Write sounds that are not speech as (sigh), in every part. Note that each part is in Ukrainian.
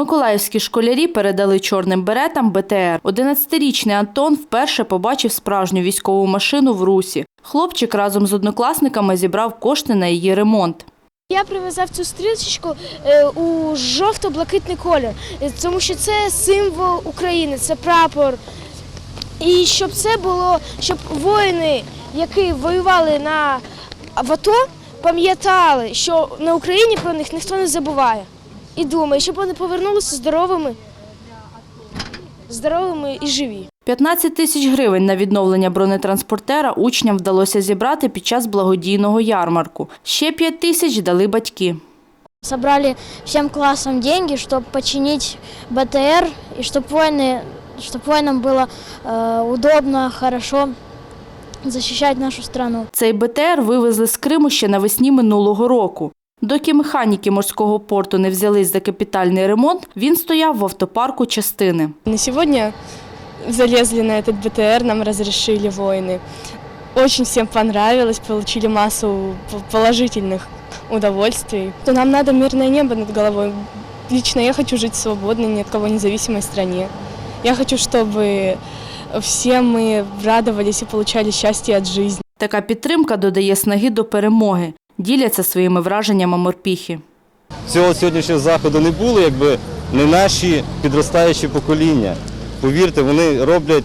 Миколаївські школярі передали чорним беретам БТР. 11-річний Антон вперше побачив справжню військову машину в русі. Хлопчик разом з однокласниками зібрав кошти на її ремонт. Я прив'язав цю стрічку е, у жовто-блакитний колір, е, тому що це символ України, це прапор. І щоб це було, щоб воїни, які воювали на в АТО, пам'ятали, що на Україні про них ніхто не забуває І думає, щоб вони повернулися здоровими, здоровими і живі. 15 тисяч гривень на відновлення бронетранспортера учням вдалося зібрати під час благодійного ярмарку. Ще 5 тисяч дали батьки. Собрали всем классом деньги, чтобы починить БТР и чтобы воины, чтобы воинам было э, удобно, хорошо защищать нашу страну. Цей БТР вивезли з Криму ще навесні минулого року. Доки механіки морського порту не взялись за капітальний ремонт, він стояв в автопарку частини. На сегодня залезли на этот БТР, нам разрешили воины. Очень всем понравилось, получили массу п- положительных удовольствий. То нам надо мирное небо над головой. Лично я хочу жить в свободной, ни от кого независимой стране. Я хочу, чтобы все мы радовались и получали счастье от жизни. Така підтримка додає снаги до перемоги. Діляться своїми враженнями морпіхи. Цього сьогоднішнього заходу не було, якби не наші підростаючі покоління. Повірте, вони роблять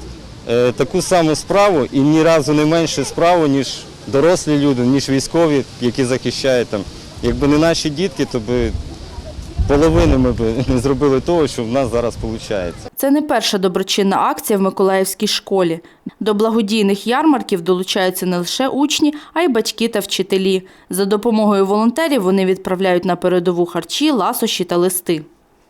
е, таку саму справу і ні разу не менше справу, ніж дорослі люди, ніж військові, які захищають там. Якби не наші дітки, то би половини ми б не (laughs) зробили того, що в нас зараз виходить. Це не перша доброчинна акція в Миколаївській школі. До благодійних ярмарків долучаються не лише учні, а й батьки та вчителі. За допомогою волонтерів вони відправляють на передову харчі, ласощі та листи.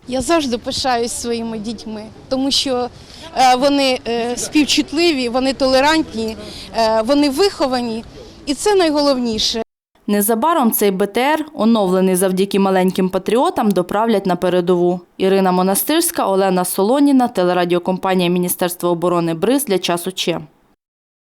Я завжди пишаюсь своїми дітьми, тому що е, вони е, співчутливі, вони толерантні, е, вони виховані, і це найголовніше. Незабаром цей БТР, оновлений завдяки маленьким патріотам, доправлять на передову. Ірина Монастирська, Олена Солоніна, телерадіокомпанія Міністерства оборони БРИЗ для часу Че.